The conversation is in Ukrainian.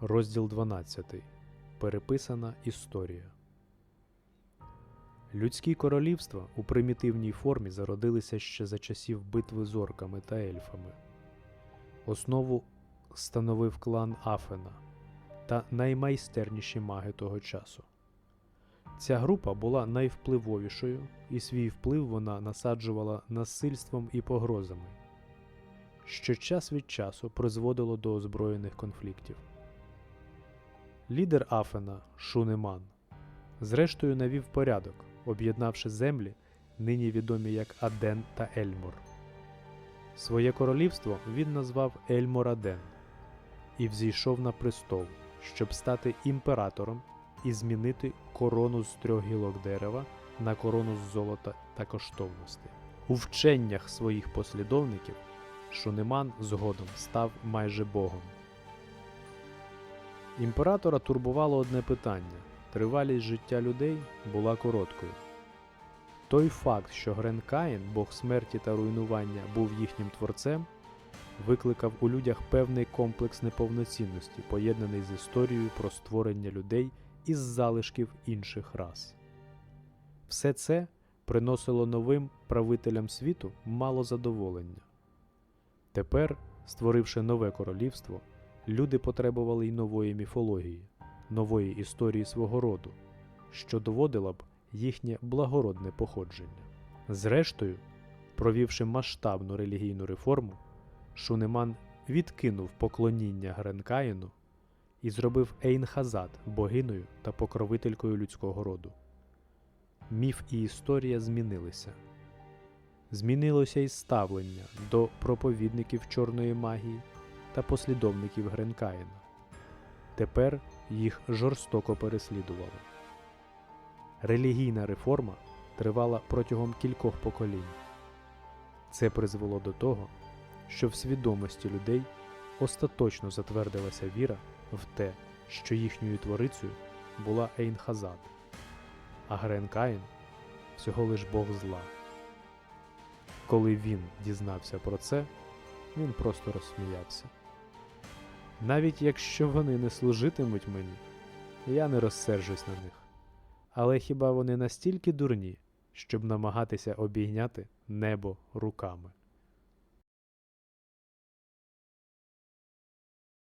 Розділ 12. Переписана історія. Людські королівства у примітивній формі зародилися ще за часів битви з орками та ельфами. Основу становив клан Афена та наймайстерніші маги того часу. Ця група була найвпливовішою, і свій вплив вона насаджувала насильством і погрозами, що час від часу призводило до озброєних конфліктів. Лідер Афена Шунеман зрештою навів порядок, об'єднавши землі, нині відомі як Аден та Ельмор. Своє королівство він назвав Ельмор-Аден і взійшов на престол, щоб стати імператором і змінити корону з трьох гілок дерева на корону з золота та коштовностей. У вченнях своїх послідовників Шунеман згодом став майже богом. Імператора турбувало одне питання тривалість життя людей була короткою. Той факт, що Грен Каїн, бог смерті та руйнування, був їхнім творцем, викликав у людях певний комплекс неповноцінності, поєднаний з історією про створення людей із залишків інших рас. Все це приносило новим правителям світу мало задоволення. Тепер, створивши нове королівство, люди потребували й нової міфології, нової історії свого роду, що доводила б їхнє благородне походження. Зрештою, провівши масштабну релігійну реформу, Шунеман відкинув поклоніння Гренкаїну і зробив Ейнхазад богиною та покровителькою людського роду. Міф і історія змінилися. Змінилося й ставлення до проповідників чорної магії та послідовників Гренкаїна. Тепер їх жорстоко переслідували. Релігійна реформа тривала протягом кількох поколінь. Це призвело до того, що в свідомості людей остаточно затвердилася віра в те, що їхньою творицею була Ейнхазад, а Гренкаїн всього лиш Бог зла. Коли він дізнався про це, він просто розсміявся. Навіть якщо вони не служитимуть мені, я не розсержусь на них. Але хіба вони настільки дурні, щоб намагатися обійняти небо руками?